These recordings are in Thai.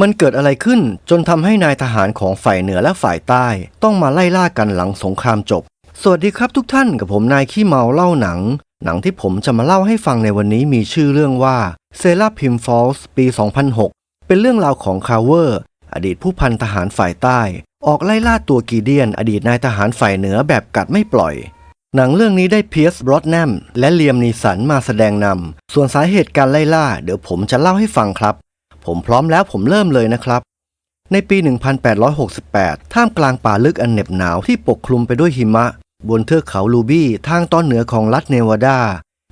มันเกิดอะไรขึ้นจนทำให้นายทหารของฝ่ายเหนือและฝ่ายใต้ ต้องมาไล่ล่ากันหลังสงครามจบ สวัสดีครับทุกท่านกับผมนายขี้เมาเล่าหนัง หนังที่ผมจะมาเล่าให้ฟังในวันนี้มีชื่อเรื่องว่าเซราพิมฟอลส์ปี 2006 เป็นเรื่องราวของคาเวอร์ อดีตผู้พันทหารฝ่ายใต้ ออกไล่ล่าตัวกีเดียน อดีตนายทหารฝ่ายเหนือแบบกัดไม่ปล่อยหนังเรื่องนี้ได้เพียร์สบรอดแนมและเลียมนีสันมาแสดงนำ ส่วนสาเหตุการไล่ล่า เดี๋ยวผมจะเล่าให้ฟังครับ ผมพร้อมแล้วผมเริ่มเลยนะครับ ในปี 1868 ท่ามกลางป่าลึกอันเหน็บหนาวที่ปกคลุมไปด้วยหิมะ บนเทือกเขาลูบี้ทางตอนเหนือของรัฐเนวาดา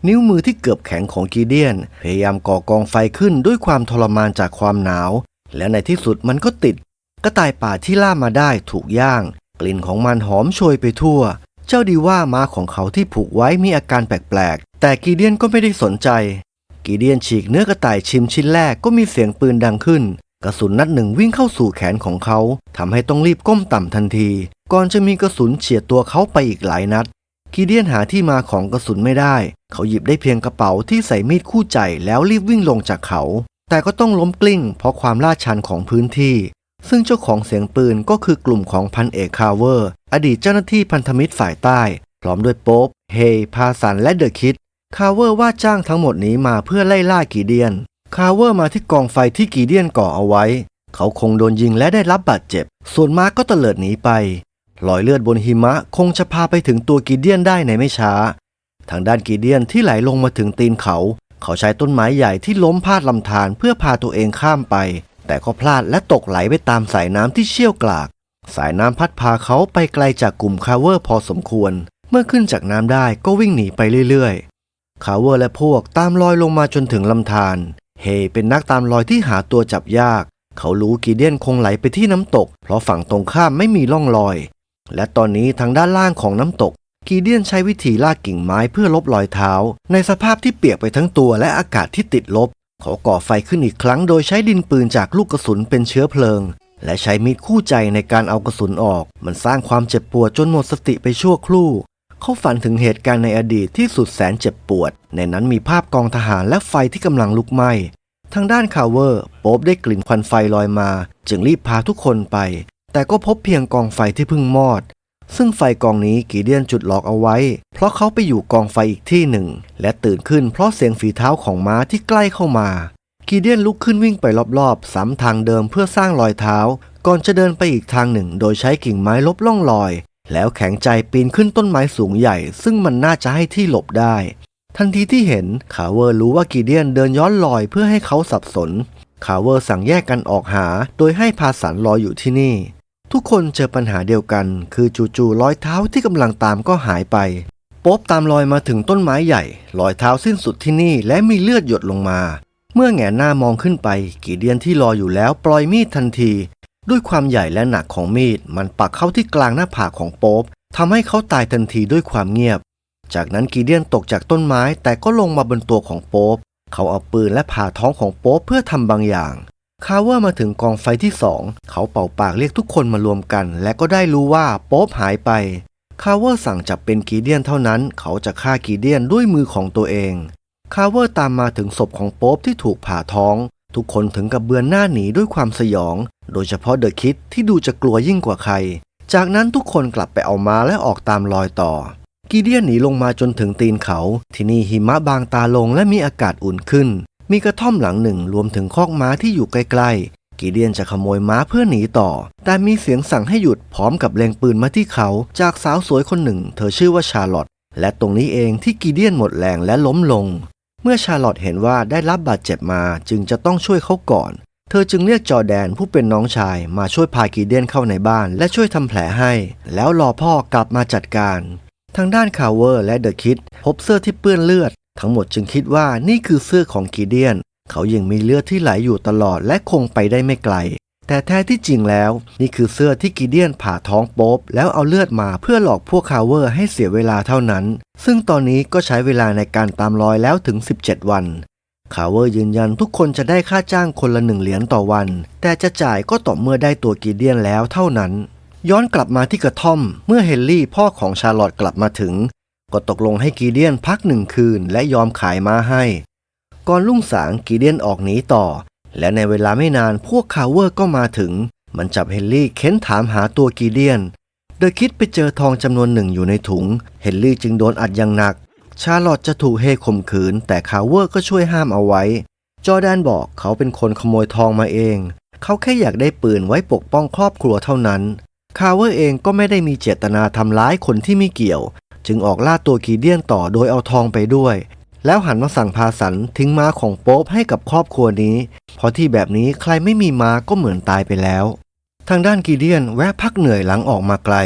นิ้วมือที่เกือบแข็งของกีเดียน พยายามก่อกองไฟขึ้นด้วยความทรมานจากความหนาว และในที่สุดมันก็ติด กระต่ายป่าที่ล่ามาได้ถูกย่าง กลิ่นของมันหอมโชยไปทั่ว เจ้าดีว่าม้าของเขาที่ผูกไว้มีอาการแปลกๆแต่กีเดียนก็ไม่ได้สนใจ กีเดียนฉีกเนื้อกระต่ายชิมชิ้นแรกก็มีเสียงปืนดังขึ้น กระสุนนัดหนึ่งวิ่งเข้าสู่แขนของเขาทำให้ต้องรีบก้มต่ำทันที ก่อนจะมีกระสุนเฉียดตัวเขาไปอีกหลายนัดกีเดียนหาที่มาของกระสุนไม่ได้ เขาหยิบได้เพียงกระเป๋าที่ใส่มีดคู่ใจแล้วรีบวิ่งลงจากเขา แต่ก็ต้องล้มกลิ้งเพราะความลาดชันของพื้นที่ ซึ่งเจ้าของเสียงปืนก็คือกลุ่มของพันเอกคาร์เวอร์ อดีตเจ้าหน้าที่พันธมิตรฝ่ายใต้ พร้อมด้วยโป๊ปเฮ พาสันและเดอะคิด คาร์เวอร์ว่าจ้างทั้งหมดนี้มาเพื่อไล่ล่ากีเดียน คาร์เวอร์มาที่กองไฟที่กีเดียนก่อเอาไว้ เขาคงโดนยิงและได้รับบาดเจ็บ ส่วนมาร์กก็เตลิดหนีไปรอยเลือดบนหิมะคงจะพาไปถึงตัวกีเดียนได้ในไม่ช้า ทางด้านกีเดียนที่ไหลลงมาถึงตีนเขา เขาใช้ต้นไม้ใหญ่ที่ล้มพาดลำธารเพื่อพาตัวเองข้ามไป แต่ก็พลาดและตกไหลไปตามสายน้ำที่เชี่ยวกราก สายน้ำพัดพาเขาไปไกลจากกลุ่มคาร์เวอร์พอสมควร เมื่อขึ้นจากน้ำได้ก็วิ่งหนีไปเรื่อย คาเวอร์และพวกตามรอยลงมาจนถึงลำธารเฮเป็นนักตามรอยที่หาตัวจับยาก เขารู้กีเดียนคงไหลไปที่น้ำตก เพราะฝั่งตรงข้ามไม่มีร่องรอย และตอนนี้ทางด้านล่างของน้ำตก กีเดียนใช้วิธีลากกิ่งไม้เพื่อลบรอยเท้า ในสภาพที่เปียกไปทั้งตัวและอากาศที่ติดลบ เขาก่อไฟขึ้นอีกครั้งโดยใช้ดินปืนจากลูกกระสุนเป็นเชื้อเพลิง และใช้มีดคู่ใจในการเอากระสุนออก มันสร้างความเจ็บปวดจนหมดสติไปชั่วครู่ เขาฝันถึงเหตุการณ์ในอดีตที่สุดแสนเจ็บปวด ในนั้นมีภาพกองทหารและไฟที่กำลังลุกไหม้ทางด้านคาร์เวอร์โป๊บได้กลิ่นควันไฟลอยมา จึงรีบพาทุกคนไป แต่ก็พบเพียงกองไฟที่เพิ่งมอด ซึ่งไฟกองนี้กีเดียนจุดหลอกเอาไว้ เพราะเขาไปอยู่กองไฟอีกที่หนึ่ง และตื่นขึ้นเพราะเสียงฝีเท้าของม้าที่ใกล้เข้ามากีเดียนลุกขึ้นวิ่งไปรอบๆซ้ำทางเดิมเพื่อสร้างรอยเท้า ก่อนจะเดินไปอีกทางหนึ่ง โดยใช้กิ่งไม้ลบล่องรอย แล้วแข็งใจปีนขึ้นต้นไม้สูงใหญ่ ซึ่งมันน่าจะให้ที่หลบได้ ทันทีที่เห็นคาเวอร์รู้ว่ากีเดียนเดินย้อนลอยเพื่อให้เขาสับสนคาเวอร์สั่งแยกกันออกหา โดยให้พาสันรออยู่ที่นี่ ทุกคนเจอปัญหาเดียวกัน คือจู่ๆรอยเท้าที่กำลังตามก็หายไปป๊บตามรอยมาถึงต้นไม้ใหญ่รอยเท้าสิ้นสุดที่นี่และมีเลือดหยดลงมา เมื่อแงหน้ามองขึ้นไป กีเดียนที่รออยู่แล้วปล่อยมีดทันที ด้วยความใหญ่และหนักของมีด มันปักเข้าที่กลางหน้าผากของโป๊บทำให้เขาตายทันทีด้วยความเงียบ จากนั้นกีเดียนตกจากต้นไม้แต่ก็ลงมาบนตัวของโป๊บเขาเอาปืนและผ่าท้องของโป๊บเพื่อทำบางอย่างคาร์เวอร์มาถึงกองไฟที่สองเขาเป่าปากเรียกทุกคนมารวมกัน และก็ได้รู้ว่าโป๊บหายไปคาร์เวอร์สั่งจับเป็นกีเดียนเท่านั้น เขาจะฆ่ากีเดียนด้วยมือของตัวเองคาร์เวอร์ตามมาถึงศพของโป๊บที่ถูกผ่าท้อง ทุกคนถึงกับเบือนหน้าหนีด้วยความสยอง โดยเฉพาะเดอะคิดที่ดูจะกลัวยิ่งกว่าใคร จากนั้นทุกคนกลับไปเอามาและออกตามรอยต่อ กีเดียนหนีลงมาจนถึงตีนเขา ที่นี่หิมะบางตาลงและมีอากาศอุ่นขึ้น มีกระท่อมหลังหนึ่งรวมถึงคอกม้าที่อยู่ใกล้ๆ กีเดียนจะขโมยม้าเพื่อหนีต่อ แต่มีเสียงสั่งให้หยุดพร้อมกับเล็งปืนมาที่เขา จากสาวสวยคนหนึ่ง เธอชื่อว่าชาร์ลอตและตรงนี้เองที่กีเดียนหมดแรงและล้มลง เมื่อชาร์ลอตเห็นว่าได้รับบาดเจ็บมาจึงจะต้องช่วยเขาก่อน เธอจึงเรียกจอแดนผู้เป็นน้องชายมาช่วยพากีเดียนเข้าในบ้านและช่วยทำแผลให้ แล้วรอพ่อกลับมาจัดการ ทางด้านคาร์เวอร์และเดอะคิดพบเสื้อที่เปื้อนเลือด ทั้งหมดจึงคิดว่านี่คือเสื้อของกีเดียน เขายังมีเลือดที่ไหลอยู่ตลอดและคงไปได้ไม่ไกล แต่แท้ที่จริงแล้ว นี่คือเสื้อที่กีเดียนผ่าท้องโป๊บแล้วเอาเลือดมาเพื่อหลอกพวกคาร์เวอร์ให้เสียเวลาเท่านั้น ซึ่งตอนนี้ก็ใช้เวลาในการตามรอยแล้วถึง 17 วัน คาเวอร์ยืนยันทุกคนจะได้ค่าจ้างคนละหนึ่งเหรียญต่อวัน แต่จะจ่ายก็ต่อเมื่อได้ตัวกีเดียนแล้วเท่านั้น ย้อนกลับมาที่กระท่อม เมื่อเฮนรี่พ่อของชาร์ลอตกลับมาถึง ก็ตกลงให้กีเดียนพักหนึ่งคืนและยอมขายม้าให้ ก่อนรุ่งสางกีเดียนออกหนีต่อ และในเวลาไม่นานพวกคาเวอร์ก็มาถึง มันจับเฮนรี่เค้นถามหาตัวกีเดียน โดยคิดไปเจอทองจำนวนหนึ่งอยู่ในถุง เฮนรี่จึงโดนอัดอย่างหนัก ชาร์ลอตจะถูกเฮข่มขืน แต่คาเวอร์ก็ช่วยห้ามเอาไว้ จอแดนบอกเขาเป็นคนขโมยทองมาเอง เขาแค่อยากได้ปืนไว้ปกป้องครอบครัวเท่านั้น คาเวอร์เองก็ไม่ได้มีเจตนาทำร้ายคนที่ไม่เกี่ยว จึงออกล่าตัวกีเดียนต่อโดยเอาทองไปด้วย แล้วหันมาสั่งพาสันทิ้งม้าของโป๊ปให้กับครอบครัวนี้ เพราะที่แบบนี้ใครไม่มีม้าก็เหมือนตายไปแล้ว ทางด้านกีเดียนแวะพักเหนื่อยหลังออกมาไกล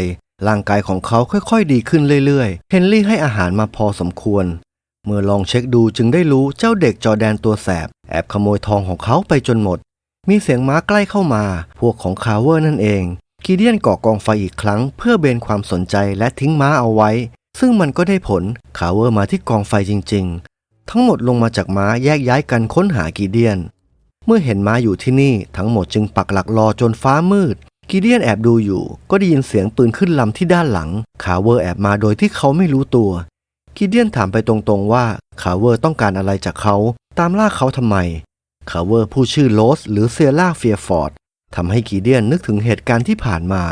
ร่างกายของเขาค่อยๆ ดีขึ้นเรื่อยๆ เฮนรี่ให้อาหารมาพอสมควร เมื่อลองเช็คดูจึงได้รู้เจ้าเด็กจอแดนตัวแสบ แอบขโมยทองของเขาไปจนหมด มีเสียงม้าใกล้เข้ามา พวกของคาเวอร์นั่นเองกีเดียนก่อกองไฟอีกครั้ง เพื่อเบนความสนใจและทิ้งม้าเอาไว้ ซึ่งมันก็ได้ผลคาเวอร์มาที่กองไฟจริง ๆ ทั้งหมดลงมาจากม้าแยกย้ายกันค้นหากีเดียน เมื่อเห็นม้าอยู่ที่นี่ทั้งหมดจึงปักหลักรอจนฟ้ามืด กีเดียนแอบดูอยู่ ก็ได้ยินเสียงปืนขึ้นลำที่ด้านหลังคาเวอร์แอบมาโดยที่เขาไม่รู้ตัวกีเดียนถามไปตรงๆว่าคาเวอร์ต้องการอะไรจากเขา ตามล่าเขาทำไมคาเวอร์ผู้ชื่อโลสหรือเซียร่าเฟียฟอร์ดทำให้กีเดียนนึกถึงเหตุการณ์ที่ผ่านมา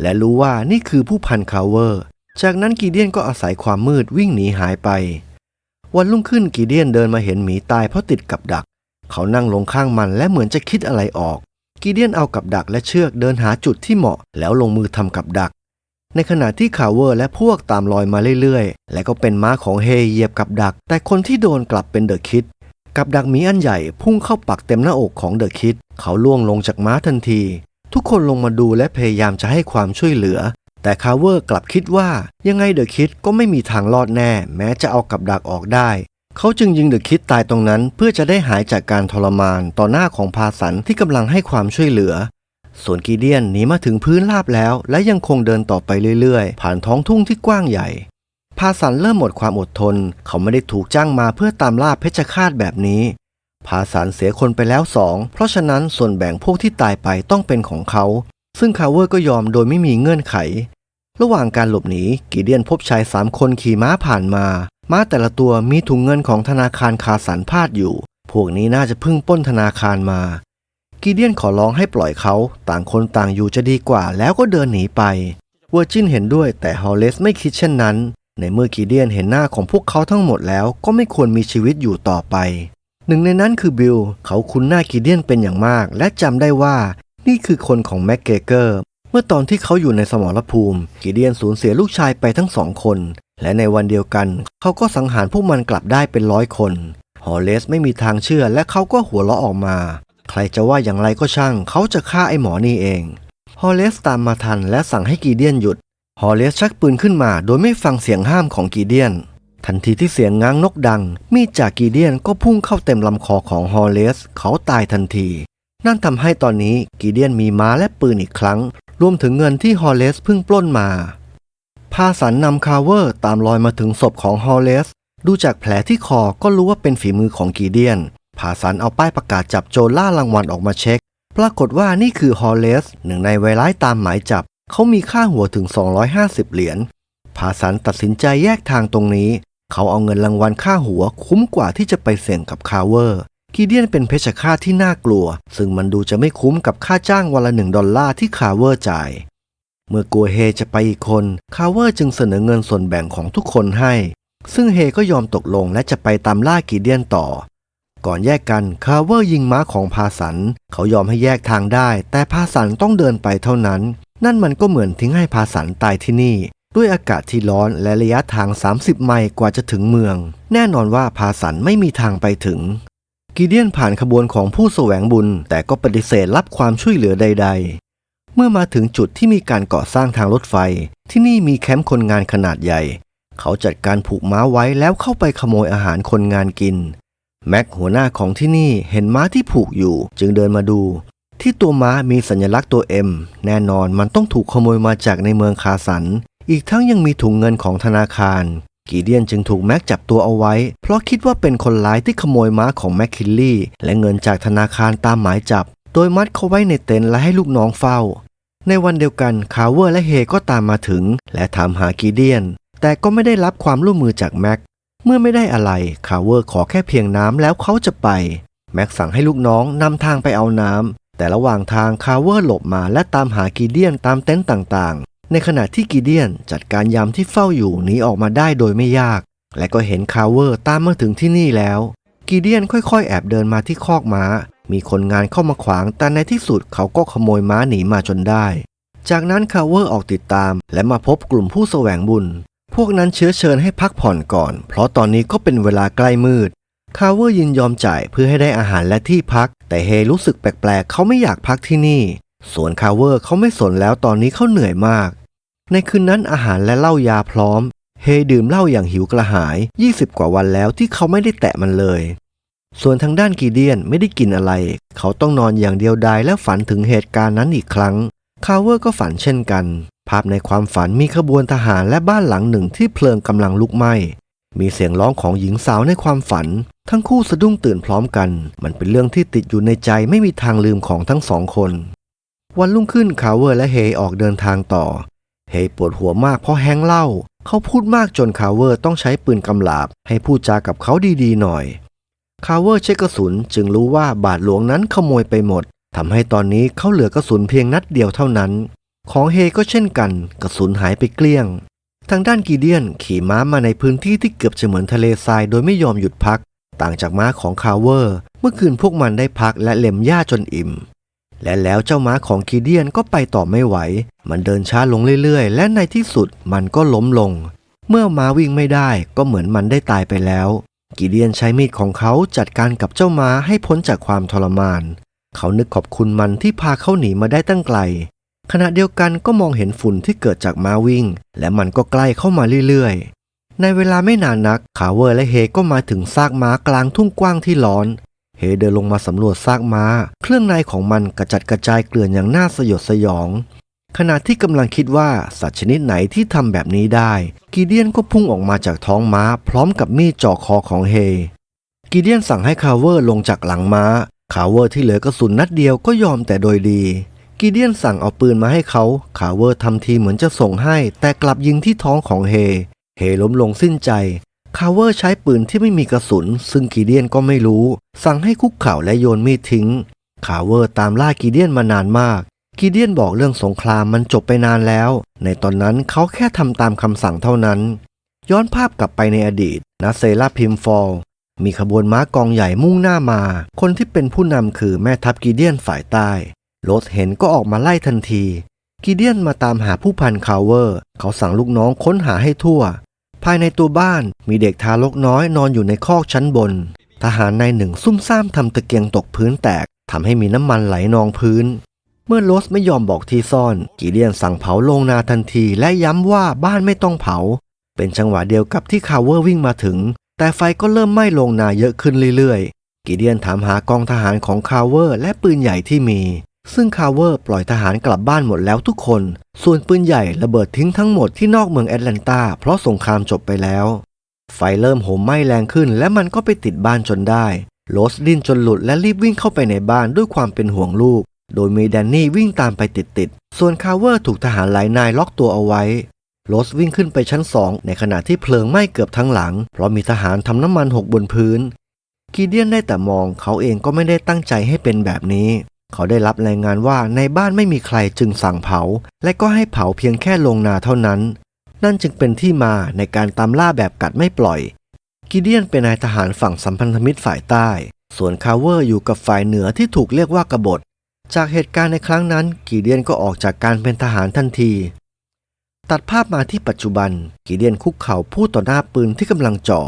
และรู้ว่านี่คือผู้พันคาเวอร์ จากนั้นกีเดียนก็อาศัยความมืดวิ่งหนีหายไป วันรุ่งขึ้นกีเดียนเดินมาเห็นหมีตายเพราะติดกับดัก เขานั่งลงข้างมันและเหมือนจะคิดอะไรออก กีเดียนเอากับดักและเชือกเดินหาจุดที่เหมาะ แล้วลงมือทำกับดัก ในขณะที่คาเวอร์และพวกตามรอยมาเรื่อยๆ และก็เป็นม้าของเฮเหยียบกับดัก แต่คนที่โดนกลับเป็นเดอะคิดกับดักมีอันใหญ่พุ่งเข้าปักเต็มหน้าอกของเดอะคิดเขาล่วงลงจากม้าทันที ทุกคนลงมาดูและพยายามจะให้ความช่วยเหลือ แต่คาเวอร์กลับคิดว่ายังไงเดอะคิดก็ไม่มีทางรอดแน่ แม้จะเอากับดักออกได้ เขาจึงยิงเดอะคิดตายตรงนั้น เพื่อจะได้หายจากการทรมานต่อหน้าของพาสันที่กำลังให้ความช่วยเหลือ ส่วนกีเดียนหนีมาถึงพื้นราบแล้ว และยังคงเดินต่อไปเรื่อยๆ ผ่านท้องทุ่งที่กว้างใหญ่ พาสันเริ่มหมดความอดทน เขาไม่ได้ถูกจ้างมาเพื่อตามล่าเพชฌฆาตแบบนี้พาสันเสียคนไปแล้วสองเพราะฉะนั้นส่วนแบ่งพวกที่ตายไปต้องเป็นของเขา ซึ่งคาร์เวอร์ก็ยอมโดยไม่มีเงื่อนไข ระหว่างการหลบหนีกีเดียนพบชายสามคนขี่ม้าผ่านมา ม้าแต่ละตัวมีถุงเงินของธนาคารคาสันพาดอยู่ พวกนี้น่าจะเพิ่งป้นธนาคารมา กีเดียนขอร้องให้ปล่อยเขา ต่างคนต่างอยู่จะดีกว่า แล้วก็เดินหนีไปเวอร์จินเห็นด้วยแต่ฮอลเลสไม่คิดเช่นนั้น ในเมื่อกีเดียนเห็นหน้าของพวกเขาทั้งหมดแล้วก็ไม่ควรมีชีวิตอยู่ต่อไป หนึ่งในนั้นคือบิล เขาคุ้นหน้ากีเดียนเป็นอย่างมาก และจำได้ว่านี่คือคนของแม็กเกเกอร์ เมื่อตอนที่เขาอยู่ในสมรภูมิ กีเดียนสูญเสียลูกชายไปทั้งสองคน และในวันเดียวกัน เขาก็สังหารพวกมันกลับได้เป็นร้อยคน ฮอลเลสไม่มีทางเชื่อและเขาก็หัวเราะออกมา ใครจะว่าอย่างไรก็ช่าง เขาจะฆ่าไอ้หมอนี่เอง ฮอลเลสตามมาทันและสั่งให้กีเดียนหยุด ฮอลเลสชักปืนขึ้นมาโดยไม่ฟังเสียงห้ามของกีเดียน ทันทีที่เสียงง้างนกดัง มีดจากกีเดียนก็พุ่งเข้าเต็มลำคอของฮอลเลส เขาตายทันที นั่นทำให้ตอนนี้กีเดียนมีม้าและปืนอีกครั้ง รวมถึงเงินที่ฮอลเลสเพิ่งปล้นมา พาสันนำคาร์เวอร์ตามรอยมาถึงศพของฮอลเลส ดูจากแผลที่คอก็รู้ว่าเป็นฝีมือของกีเดียน พาสันเอาป้ายประกาศจับโจล่ารางวัลออกมาเช็ค ปรากฏว่านี่คือฮอลเลส หนึ่งในไวร้ายตามหมายจับ เขามีค่าหัวถึง 250 เหรียญ พาสันตัดสินใจแยกทางตรงนี้ เขาเอาเงินรางวัลค่าหัวคุ้มกว่าที่จะไปเสี่ยงกับคาร์เวอร์ กีเดียนเป็นเพชฌฆาตที่น่ากลัว ซึ่งมันดูจะไม่คุ้มกับค่าจ้างวันละหนึ่งดอลลาร์ที่คาร์เวอร์จ่าย เมื่อกัวเฮจะไปอีกคน คาร์เวอร์จึงเสนอเงินส่วนแบ่งของทุกคนให้ ซึ่งเฮก็ยอมตกลงและจะไปตามล่ากีเดียนต่อ ก่อนแยกกันคาร์เวอร์ยิงม้าของพาสัน เขายอมให้แยกทางได้ แต่พาสันต้องเดินไปเท่านั้น นั่นมันก็เหมือนทิ้งให้พาสันตายที่นี่ ด้วยอากาศที่ร้อนและระยะทาง 30 ไมล์กว่าจะถึงเมือง แน่นอนว่าพาสันไม่มีทางไปถึงกีเดียนผ่านขบวนของผู้แสวงบุญ แต่ก็ปฏิเสธรับความช่วยเหลือใดๆ เมื่อมาถึงจุดที่มีการก่อสร้างทางรถไฟ ที่นี่มีแคมป์คนงานขนาดใหญ่ เขาจัดการผูกม้าไว้แล้วเข้าไปขโมยอาหารคนงานกิน แม็กหัวหน้าของที่นี่เห็นม้าที่ผูกอยู่ จึงเดินมาดู ที่ตัวม้ามีสัญลักษณ์ตัว M แน่นอนมันต้องถูกขโมยมาจากในเมืองคาสัน อีกทั้งยังมีถุงเงินของธนาคารกีเดียนจึงถูกแม็กจับตัวเอาไว้ เพราะคิดว่าเป็นคนร้ายที่ขโมยม้าของแม็กคินลี่ และเงินจากธนาคารตามหมายจับ โดยมัดเขาไว้ในเต็นท์และให้ลูกน้องเฝ้า ในวันเดียวกันคาร์เวอร์และเฮก็ตามมาถึง และถามหากีเดียน แต่ก็ไม่ได้รับความร่วมมือจากแม็ก เมื่อไม่ได้อะไรคาร์เวอร์ขอแค่เพียงน้ำแล้วเขาจะไป แม็กสั่งให้ลูกน้องนำทางไปเอาน้ำแต่ระหว่างทางคาร์เวอร์หลบมาและตามหากีเดียนตามเต็นท์ต่างๆ ในขณะที่กีเดียนจัดการยามที่เฝ้าอยู่หนีออกมาได้โดยไม่ยาก และก็เห็นคาร์เวอร์ตามมาถึงที่นี่แล้วกีเดียนค่อยๆ แอบเดินมาที่คอกม้า มีคนงานเข้ามาขวาง แต่ในที่สุดเขาก็ขโมยม้าหนีมาจนได้ จากนั้นคาเวอร์ออกติดตาม และมาพบกลุ่มผู้แสวงบุญ พวกนั้นเชื้อเชิญให้พักผ่อนก่อน เพราะตอนนี้ก็เป็นเวลาใกล้มืด คาเวอร์ยินยอมจ่ายเพื่อให้ได้อาหารและที่พัก แต่เฮรู้สึกแปลกๆ เขาไม่อยากพักที่นี่ ส่วนคาเวอร์เขาไม่สนแล้วตอนนี้เขาเหนื่อยมาก ในคืนนั้นอาหารและเหล้ายาพร้อม เฮดื่มเหล้าอย่างหิวกระหาย 20 กว่าวันแล้วที่เขาไม่ได้แตะมันเลย ส่วนทางด้านกีเดียนไม่ได้กินอะไร เขาต้องนอนอย่างเดียวดายและฝันถึงเหตุการณ์นั้นอีกครั้ง คาเวอร์ก็ฝันเช่นกัน ภาพในความฝันมีขบวนทหารและบ้านหลังหนึ่งที่เพลิงกำลังลุกไหม้ มีเสียงร้องของหญิงสาวในความฝัน ทั้งคู่สะดุ้งตื่นพร้อมกัน มันเป็นเรื่องที่ติดอยู่ในใจไม่มีทางลืมของทั้งสองคน วันรุ่งขึ้นคาเวอร์และเฮออกเดินทางต่อ เฮปวดหัวมากเพราะแฮงเล้าเขาพูดมากจนคาเวอร์ต้องใช้ปืนกำลาบให้พูดจากับเขาดีๆหน่อย คาร์เวอร์เช็คกระสุนจึงรู้ว่าบาทหลวงนั้นขโมยไปหมดทำให้ตอนนี้เขาเหลือกระสุนเพียงนัดเดียวเท่านั้น ของเฮก็เช่นกันกระสุนหายไปเกลี้ยง ทางด้านกีเดียนขี่ม้ามาในพื้นที่ที่เกือบจะเหมือนทะเลทรายโดยไม่ยอมหยุดพัก ต่างจากม้าของคาร์เวอร์ เมื่อคืนพวกมันได้พักและเล็มหญ้าจนอิ่ม และแล้วเจ้าม้าของกีเดียนก็ไปต่อไม่ไหว มันเดินช้าลงเรื่อยๆ และในที่สุดมันก็ล้มลง เมื่อม้าวิ่งไม่ได้ก็เหมือนมันได้ตายไปแล้ว กีเดียนใช้มีดของเขาจัดการกับเจ้าม้าให้พ้นจากความทรมาน เขานึกขอบคุณมันที่พาเขาหนีมาได้ตั้งไกล ขณะเดียวกันก็มองเห็นฝุ่นที่เกิดจากม้าวิ่ง และมันก็ใกล้เข้ามาเรื่อยๆ ในเวลาไม่นานนักคาเวอร์และเฮก็มาถึงซากม้ากลางทุ่งกว้างที่ร้อนเฮเดินลงมาสำรวจซากม้า เครื่องในของมันกระจัดกระจายเกลื่อนอย่างน่าสยดสยอง ขณะที่กำลังคิดว่าสัตว์ชนิดไหนที่ทำแบบนี้ได้ กีเดียนก็พุ่งออกมาจากท้องม้า พร้อมกับมีดจ่อคอของเฮ กีเดียนสั่งให้คาเวอร์ลงจากหลังม้า คาเวอร์ที่เหลือกระสุนนัดเดียวก็ยอมแต่โดยดี กีเดียนสั่งเอาปืนมาให้เขา คาเวอร์ทำทีเหมือนจะส่งให้ แต่กลับยิงที่ท้องของเฮ เฮล้มลงสิ้นใจ คาเวอร์ใช้ปืนที่ไม่มีกระสุน ซึ่งกีเดียนก็ไม่รู้ สั่งให้คุกเข่าและโยนมีดทิ้ง คาเวอร์ตามล่ากีเดียนมานานมาก กีเดียนบอกเรื่องสงครามมันจบไปนานแล้ว ในตอนนั้นเขาแค่ทำตามคำสั่งเท่านั้น ย้อนภาพกลับไปในอดีตนาเซราพิมฟอล มีขบวนม้ากองใหญ่มุ่งหน้ามา คนที่เป็นผู้นำคือแม่ทัพกีเดียนฝ่ายใต้โรสเห็นก็ออกมาไล่ทันทีกีเดียนมาตามหาผู้พันคาวเวอร์ เขาสั่งลูกน้องค้นหาให้ทั่ว ภายในตัวบ้านมีเด็กทารกน้อยนอนอยู่ในคอกชั้นบน ทหารนายหนึ่งซุ่มซ่ามทำตะเกียงตกพื้นแตกทำให้มีน้ำมันไหลนองพื้น เมื่อโรสไม่ยอมบอกที่ซ่อนกีเดียนสั่งเผาโรงนาทันทีและย้ำว่าบ้านไม่ต้องเผา เป็นจังหวะเดียวกับที่คาเวอร์วิ่งมาถึง แต่ไฟก็เริ่มไหม้โรงนาเยอะขึ้นเรื่อยๆกีเดียนถามหากองทหารของคาเวอร์และปืนใหญ่ที่มี ซึ่งคาเวอร์ปล่อยทหารกลับบ้านหมดแล้วทุกคน ส่วนปืนใหญ่ระเบิดทิ้งทั้งหมดที่นอกเมืองแอตแลนตาเพราะสงครามจบไปแล้ว ไฟเริ่มโหมไหม้แรงขึ้น และมันก็ไปติดบ้านจนได้โรสดิ้นจนหลุดและรีบวิ่งเข้าไปในบ้านด้วยความเป็นห่วงลูก โดยมีแดนนี่วิ่งตามไปติดๆ ส่วนคาเวอร์ถูกทหารหลายนายล็อกตัวเอาไว้โรสวิ่งขึ้นไปชั้นสองในขณะที่เพลิงไหม้เกือบทั้งหลัง เพราะมีทหารทำน้ำมันหกบนพื้น กีเดียนได้แต่มองเขาเองก็ไม่ได้ตั้งใจให้เป็นแบบนี้ เขาได้รับรายงานว่าในบ้านไม่มีใครจึงสั่งเผา และก็ให้เผาเพียงแค่โรงนาเท่านั้น นั่นจึงเป็นที่มาในการตามล่าแบบกัดไม่ปล่อย กีเดียนเป็นนายทหารฝั่งสัมพันธมิตรฝ่ายใต้ ส่วนคาเวอร์อยู่กับฝ่ายเหนือที่ถูกเรียกว่ากบฏ จากเหตุการณ์ในครั้งนั้นกีเดียนก็ออกจากการเป็นทหารทันที ตัดภาพมาที่ปัจจุบันกีเดียนคุกเข่าพูดต่อหน้าปืนที่กำลังจ่อ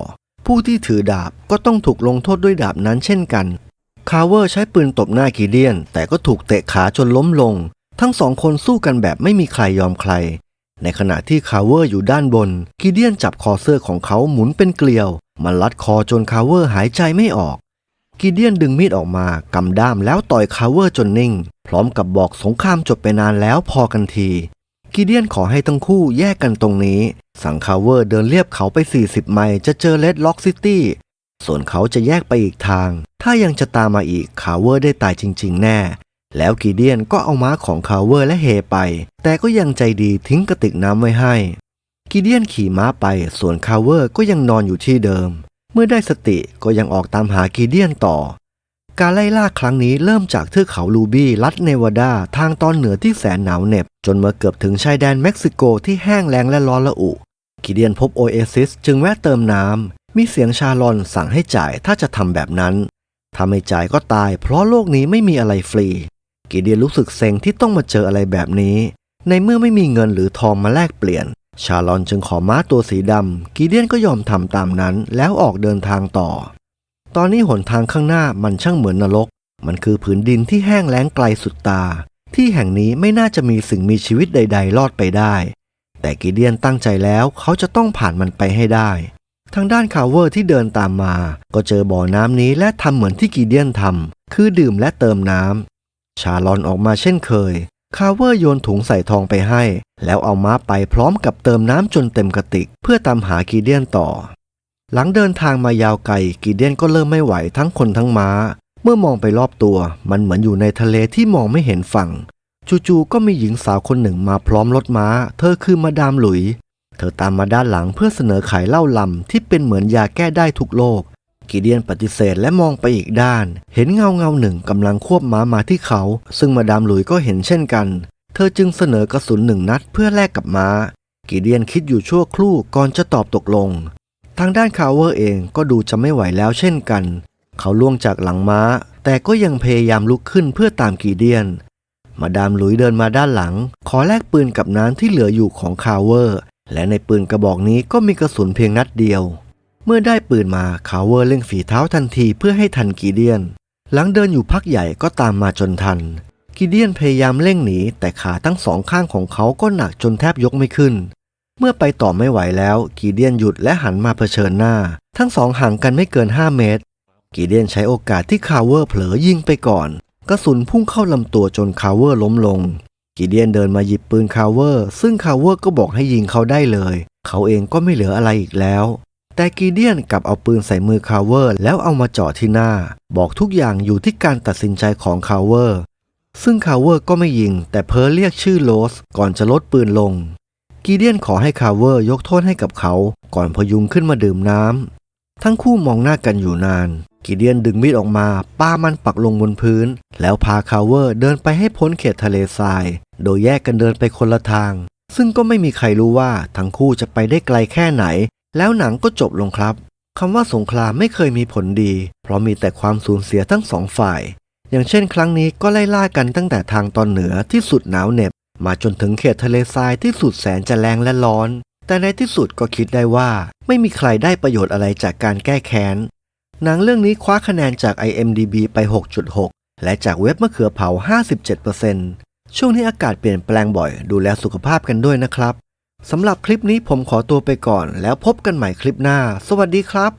ผู้ที่ถือดาบก็ต้องถูกลงโทษด้วยดาบนั้นเช่นกัน คาเวอร์ใช้ปืนตบหน้ากีเดียน แต่ก็ถูกเตะขาจนล้มลง ทั้งสองคนสู้กันแบบไม่มีใครยอมใคร ในขณะที่คาเวอร์อยู่ด้านบนกีเดียนจับคอเสื้อของเขาหมุนเป็นเกลียว มันลัดคอจนคาเวอร์หายใจไม่ออก กีเดียนดึงมีดออกมากำด้ามแล้วต่อยคาเวอร์จนนิ่ง พร้อมกับบอกสงครามจบไปนานแล้วพอกันทีกีเดียนขอให้ทั้งคู่แยกกันตรงนี้ สั่งคาเวอร์เดินเลียบเขาไป 40 ไมล์จะเจอเลดล็อกซิตี้ส่วนเขาจะแยกไปอีกทาง ถ้ายังจะตามมาอีกคาเวอร์ได้ตายจริง ๆ แน่ แล้วกีเดียนก็เอาม้าของคาเวอร์และเฮไป แต่ก็ยังใจดีทิ้งกระติกน้ำไว้ให้กีเดียนขี่ม้าไป ส่วนคาเวอร์ก็ยังนอนอยู่ที่เดิม เมื่อได้สติก็ยังออกตามหากีเดียนต่อ การไล่ล่าครั้งนี้เริ่มจากเทือกเขาลูบี้รัฐเนวาดาทางตอนเหนือที่แสนหนาวเหน็บ จนเมื่อเกือบถึงชายแดนเม็กซิโกที่แห้งแล้งและร้อนระอุกิเดียนพบโอเอซิสจึงแวะเติมน้ำ มีเสียงชาลอนสั่งให้จ่ายถ้าจะทำแบบนั้นถ้าไม่จ่ายก็ตาย เพราะโลกนี้ไม่มีอะไรฟรีกิเดียนรู้สึกเซ็งที่ต้องมาเจออะไรแบบนี้ ในเมื่อไม่มีเงินหรือทองมาแลกเปลี่ยน ชาลอนจึงขอม้าตัวสีดำกิเดียนก็ยอมทำตามนั้นแล้วออกเดินทางต่อ ตอนนี้หนทางข้างหน้ามันช่างเหมือนนรก มันคือผืนดินที่แห้งแล้งไกลสุดตา ที่แห่งนี้ไม่น่าจะมีสิ่งมีชีวิตใด ๆ รอดไปได้ แต่กิเดียนตั้งใจแล้วเขาจะต้องผ่านมันไปให้ได้ ทางด้านคาเวอร์ที่เดินตามมา ก็เจอบ่อน้ำนี้และทำเหมือนที่กิเดียนทำคือดื่มและเติมน้ำชาลอนออกมาเช่นเคย คาเวอร์โยนถุงใส่ทองไปให้ แล้วเอาม้าไปพร้อมกับเติมน้ำจนเต็มกระติก เพื่อตามหากิเดียนต่อ หลังเดินทางมายาวไกลกิเดียนก็เริ่มไม่ไหวทั้งคนทั้งม้า เมื่อมองไปรอบตัว มันเหมือนอยู่ในทะเลที่มองไม่เห็นฝั่ง จู่ๆก็มีหญิงสาวคนหนึ่งมาพร้อมรถม้า เธอคือมาดามหลุย เธอตามมาด้านหลังเพื่อเสนอขายเหล้าลำที่เป็นเหมือนยาแก้ได้ทุกโรคกิเดียนปฏิเสธและมองไปอีกด้าน เห็นเงาเงาหนึ่งกำลังควบม้ามาที่เขา ซึ่งมาดามหลุยก็เห็นเช่นกัน เธอจึงเสนอกระสุนหนึ่งนัดเพื่อแลกกับม้า กิเดียนคิดอยู่ชั่วครู่ก่อนจะตอบตกลง ทางด้านคาเวอร์เองก็ดูจะไม่ไหวแล้วเช่นกัน เขาล่วงจากหลังม้า แต่ก็ยังพยายามลุกขึ้นเพื่อตามกีเดียน มาดามหลุยเดินมาด้านหลัง ขอแลกปืนกับน้ำที่เหลืออยู่ของคาเวอร์ และในปืนกระบอกนี้ก็มีกระสุนเพียงนัดเดียว เมื่อได้ปืนมาคาเวอร์เร่งฝีเท้าทันทีเพื่อให้ทันกีเดียน หลังเดินอยู่พักใหญ่ก็ตามมาจนทัน กีเดียนพยายามเร่งหนีแต่ขาทั้งสองข้างของเขาก็หนักจนแทบยกไม่ขึ้น เมื่อไปต่อไม่ไหวแล้วกีเดียนหยุดและหันมาเผชิญหน้า ทั้งสองห่างกันไม่เกิน 5 เมตรกีเดียนใช้โอกาสที่คาเวอร์เผลอยิงไปก่อน กระสุนพุ่งเข้าลำตัวจนคาเวอร์ล้มลงกีเดียนเดินมาหยิบปืนคาเวอร์ ซึ่งคาเวอร์ก็บอกให้ยิงเขาได้เลย เขาเองก็ไม่เหลืออะไรอีกแล้วแต่กีเดียนกลับเอาปืนใส่มือคาเวอร์ แล้วเอามาจ่อที่หน้า บอกทุกอย่างอยู่ที่การตัดสินใจของคาเวอร์ ซึ่งคาเวอร์ก็ไม่ยิง แต่เพ้อเรียกชื่อโรสก่อนจะลดปืนลง กีเดียนขอให้คาเวอร์ยกโทษให้กับเขา ก่อนพยุงขึ้นมาดื่มน้ำ ทั้งคู่มองหน้ากันอยู่นาน กีเดียนดึงมีดออกมาป้ามันปักลงบนพื้น แล้วพาคาเวอร์เดินไปให้พ้นเขตทะเลทราย โดยแยกกันเดินไปคนละทาง ซึ่งก็ไม่มีใครรู้ว่าทั้งคู่จะไปได้ไกลแค่ไหน แล้วหนังก็จบลงครับคำว่าสงครามไม่เคยมีผลดี เพราะมีแต่ความสูญเสียทั้งสองฝ่าย อย่างเช่นครั้งนี้ก็ไล่ล่ากันตั้งแต่ทางตอนเหนือที่สุดหนาวเหน็บ มาจนถึงเขตทะเลทรายที่สุดแสนจะแรงและร้อน แต่ในที่สุดก็คิดได้ว่า ไม่มีใครได้ประโยชน์อะไรจากการแก้แค้นหนังเรื่องนี้คว้าคะแนนจาก IMDB ไป 6.6 และจากเว็บมะเขือเผา 57%ช่วงนี้อากาศเปลี่ยนแปลงบ่อย ดูแลสุขภาพกันด้วยนะครับสำหรับคลิปนี้ผมขอตัวไปก่อน แล้วพบกันใหม่คลิปหน้า สวัสดีครับ